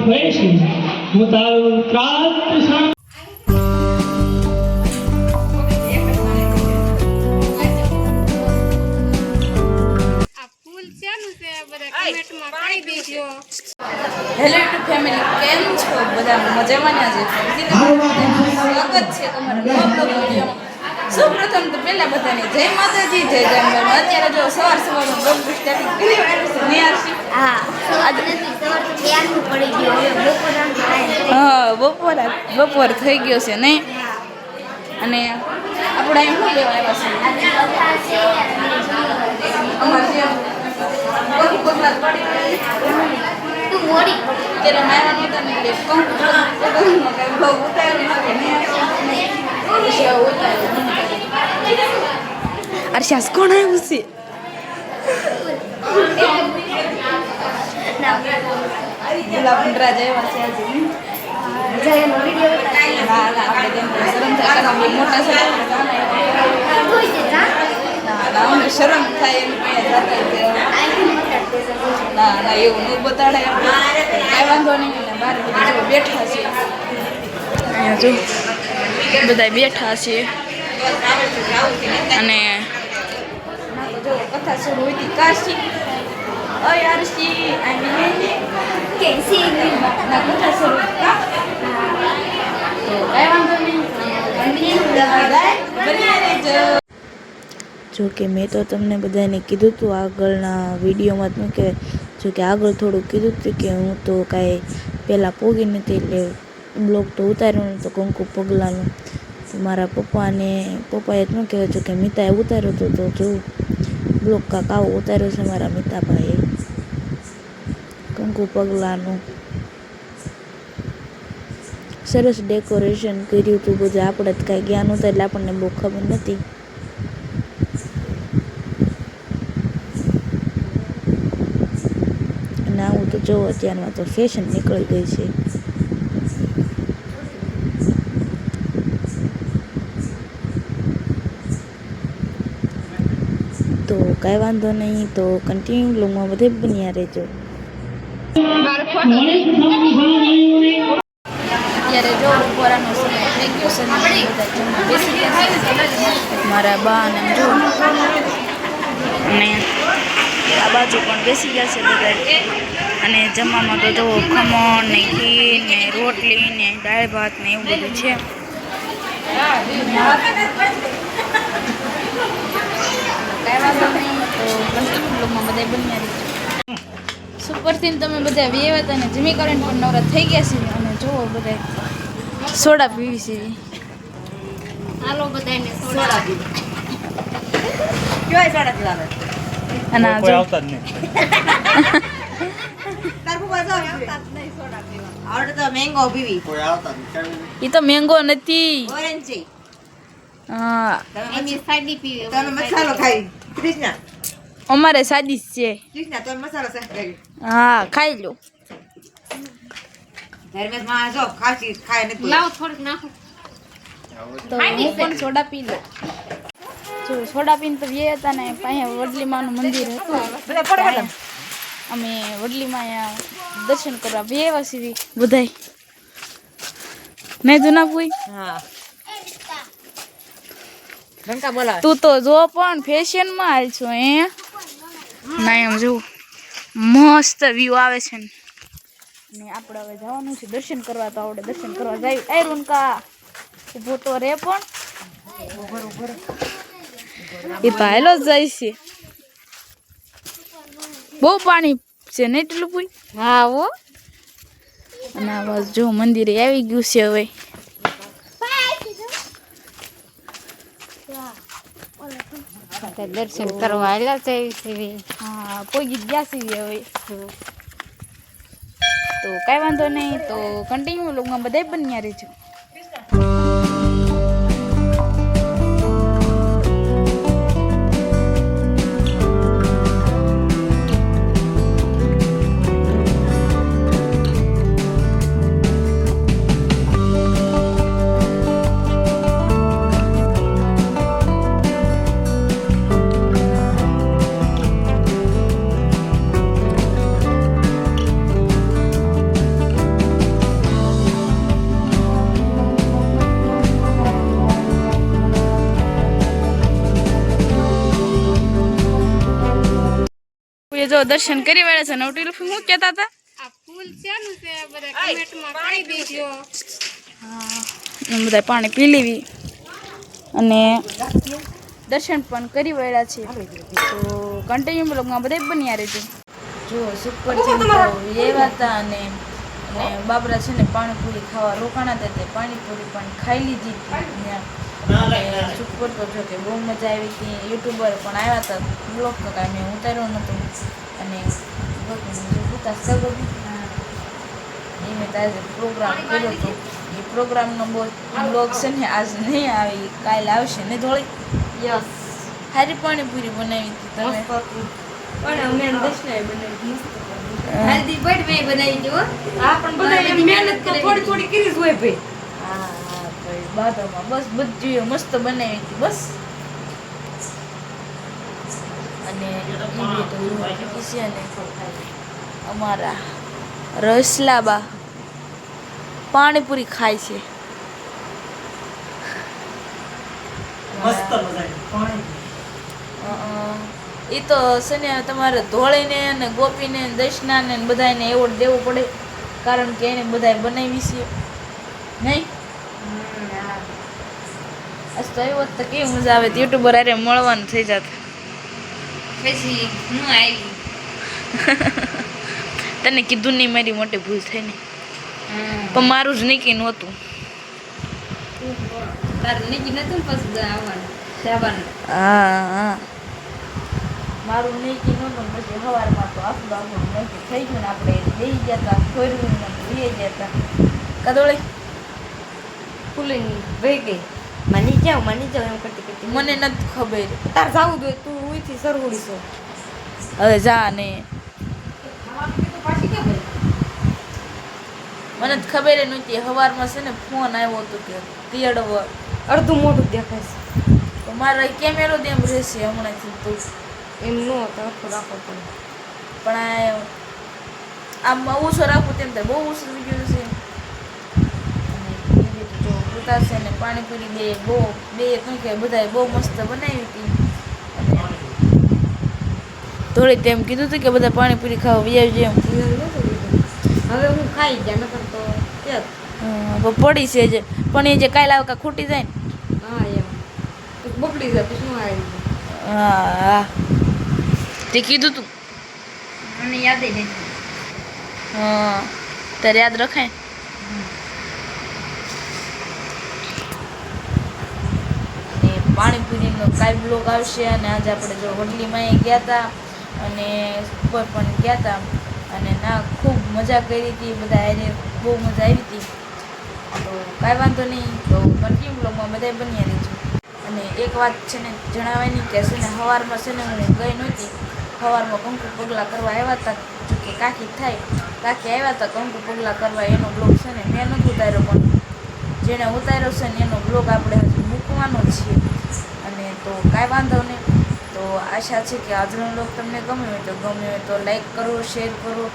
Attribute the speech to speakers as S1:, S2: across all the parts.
S1: હોય છે હું તારું
S2: દેજો
S3: હેલો ફેમિલી કેમ છો મજામાં આજે સ્વાગત છે તમારા સૌપ્રથમ તો પહેલા બધાને જય માતાજી જય જામનગર અત્યારે જો સવાર સવારમાં બ્લોગ સ્ટાર્ટિંગ કરી છે. આરસી
S4: હા સવાર
S3: બહુ બપોર બપોર થઈ ગયો છે નહીં અને આપણે એમ શું લેવા આવ્યા છે?
S4: આજે કથા છે. અને
S3: ના આપણે તેમ તો શરમ થાય ના ના એવું ન બતાડે વાંધો નહીં બહાર બેઠા છે અહીંયા જો, બધા બેઠા છે અને જો 다시 આરસી આઈ
S4: કે સી
S3: ના કથા શરૂ હતી કા તો કાંઈ વાંધો નહીં બની રહેજો
S5: જો કે મેં તો તમને બધાને કીધું હતું આગળના વિડીયોમાં તો કે જો કે આગળ થોડું કીધું હતું કે હું તો કાંઈ પહેલાં પોગી નથી એટલે બ્લોગ તો ઉતાર્યો નહોતો કંકુ પગલાનું. મારા પપ્પાને પપ્પાએ શું કહેવાય છે કે મિતાએ ઉતાર્યો હતો તો જો બ્લોગ કાકા ઉતાર્યો છે મારા મિતાભાઈએ. કંકુ પગલાંનું. સરસ ડેકોરેશન કર્યું હતું બધું. આપણે જ કાંઈ જ્ઞાન નહોતા એટલે આપણને બહુ ખબર નથી અને આવું તો જો અત્યારમાં તો ફેશન નીકળી ગઈ છે તો કાંઈ વાંધો નહીં, તો કન્ટિન્યુ બ્લોગમાં બધે બન્યા રહેજો.
S3: અત્યારે જો મારા બા અને જો. અને આ બાજુ પણ બેસી ગયા છે બધા. અને જમવામાં તો જો ખમણ ને ઘી ને રોટલી ને દાળ ભાત ને એવું બધું છે. કાંઈ વાંધો નહીં તો કન્ટિન્યુ બ્લોગમાં બધા બન્યા રહીજો સુપરથી તમે બધા વ્યવા હતા અને જમી કરીને પણ નવરા થઈ ગયા છે અને જુઓ બધા સોડા પીવી છે.
S4: હાલો બધાને સોડા.
S3: અને આ જો
S6: આવતા જ આવતા જ નહીં
S3: એ તો મેંગો નથી.
S4: સાદી
S7: મસાલો ખાઈ. કૃષ્ણા
S3: અમારે સાદી છે
S7: કૃષ્ણા તને મસાલો કરી
S3: હા ખાઈ લો
S7: ધર્મેશમાં જો ખાસી ખાય નથી
S4: લાવો થોડીક નાખો
S3: તો સોડા પી લો જો સોડા પીને તો વ્યય હતા ને પાસે વડલીમાનું મંદિર હતું અમે વડલીમાં અહીંયા દર્શન કરવા વ્યવા છીએ બધાય મેં જુના પૂઈ
S7: હા
S3: તું તો જો પણ ફેશનમાં હાલ છો એ ના એમ જો. મસ્ત વ્યૂ આવે છે ને. આપણે હવે જવાનું છે દર્શન કરવા તો આપણે દર્શન કરવા જાય. એ રૂનકા. ઊભો તો રે પણ. એ હાલો જ જાય છે. બહુ પાણી છે ને એટલું પૂરી?
S4: હા હો.
S3: અને આ જો મંદિરે આવી ગયું છે હવે.
S4: દર્શન કરવા આવેલા છે એવી
S3: હા પોગી ગયા છીએ હવે. તો કાંઈ વાંધો નહીં તો કન્ટિન્યુ લોગમાં બધાય બન્યા રહેજો. જો દર્શન કરી વાળા છે નવટી રૂપિયા શું કહેતા હતા?
S2: ફૂલ છે? બધા કમેન્ટમાં
S3: એમ બધા પાણી પી લેવી અને દર્શન પણ કરી વળ્યા છે. તો કન્ટિન્યુ બ્લોગમાં બધા બન્યા રહેજો. જો સુપર એવા હતા અને બાબરા છે ને પાણીપુરી ખાવા રોકાણા હતા તે પાણીપુરી પણ ખાઈ લીધી હતી. સુપર તો જો કે બહુ મજા આવી હતી. યુટ્યુબર પણ આવ્યા હતા બ્લોગ તો કાંઈ મેં ઉતાર્યો નહોતો. અને સગો એ મેં તારે પ્રોગ્રામ કર્યો હતો એ પ્રોગ્રામનો બ્લોગ છે ને આજ નહીં આવી કાલે આવશે ને થોડી
S6: યસ
S3: હારી પાણીપુરી બનાવી હતી તમે.
S6: પણ અમે દર્શનાએ બનાવી મસ્ત
S3: હા.
S6: હલ્દી બટ મેં બનાવી જો
S7: હા. પણ બધા મહેનત તો થોડી થોડી કરી હોય ભાઈ.
S3: હા હા બાદોમાં બસ બધું મસ્ત બનાવી હતી બસ. અને અમારા રસલાબા પાણીપુરી ખાય છે
S1: મસ્ત મજા આવી
S3: એ તો છે ને તમારે ધોળીને અને ગોપીને દર્શનાને બધાને એવોર્ડ દેવો પડે. કારણ કે એને બધાએ બનાવી છે. નહીં? આજ તો હોત તો કેવી મજા આવે. યુટ્યુબર અરે મળવાનું થઈ જાત.
S6: પછી હું આવી.
S3: તને કીધું નહીં મારી મોટી ભૂલ થઈ ને. પણ મારું જ નિકી નહોતું.
S6: તારું નિકી નહોતું પછી આવવાનું
S3: હા હા. મારું નહીં નહોતું પછી સવારમાં તો આખું આપણું નક્કી થઈ ગયું ને આપણે જઈ ગયા હતા ખોરવું ને લઈ ગયા હતા. કદોળે?
S6: ફૂલીને વહી ગઈ. મને જાઉં મને જાઉં એમ કરતી કરતી.
S3: મને નથી ખબર.
S6: તાર જવું જોઈએ તું ઉઈથી સર છો.
S3: હવે જા ને. મને જ ખબર નહોતી સવારમાં છે ને ફોન આવ્યો હતો કે તેડવા
S6: અડધું મોઢું દેખાય છે.
S3: તો મારો કેમેરો એમ રહેશે હમણાંથી તો.
S6: એમ ન તો આખું રાખવો પડે
S3: પણ આ આમ ઓછો રાખું તેમ થાય. બહુ ઓછું થઈ ગયું છે. અને જો ઉતારશે ને પાણીપુરી બે બહુ બે કંઈ કે બધાએ બહુ મસ્ત બનાવી હતી. થોડી તેમ કીધું હતું કે બધા પાણીપુરી ખાવા એમ.
S6: હવે હું ખાઈ ગયા નકર તો કે
S3: હમ, પડી છે જે પણ એ જે કાલે આવકા ખૂટી જાય ને.
S6: હા એમ. બગડી જાય પછી શું આવી
S3: હા હા. તે કીધું તું?
S6: મને યાદ નથી
S3: હા તારે યાદ રખાય? પાણીપુરીનો કાઈ બ્લોગ આવશે અને આજે આપણે જો વડલીમાં ગયા હતા અને ઉપર પણ ગયા હતા અને ના ખૂબ મજા કરી હતી બધા એને બહુ મજા આવી હતી. તો કાંઈ વાંધો નહીં તો કન્ટિન્યુ બ્લોગમાં બધાય બન્યા રહીશું અને એક વાત છે ને જણાવવાની કે છે ને સવારમાં છે ને હું ગઈ નહોતી. સવારમાં કંકુ પગલાં કરવા આવ્યા હતા. જો કે કાકી થાય. કાકી આવ્યા હતા કંકુ પગલાં કરવા એનો બ્લોગ છે ને મેં નથી ઉતાર્યો પણ જેણે ઉતાર્યો છે ને એનો બ્લોગ આપણે હજુ મૂકવાનો જ છે અને તો કાંઈ વાંધો નહીં. તો આશા છે કે આજનો બ્લોગ તમને ગમ્યો હોય તો ગમ્યો હોય તો લાઈક કરો શેર કરો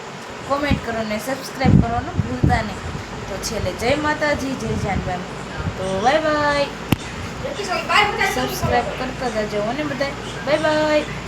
S3: કોમેન્ટ કરો ને સબસ્ક્રાઈબ કરવાનું ભૂલતા નહીં. તો છેલ્લે જય માતાજી જય જાનબાઈ. તો બાય બાય. સબસ્ક્રાઈબ કરતા જજો. અને બધા બાય બાય.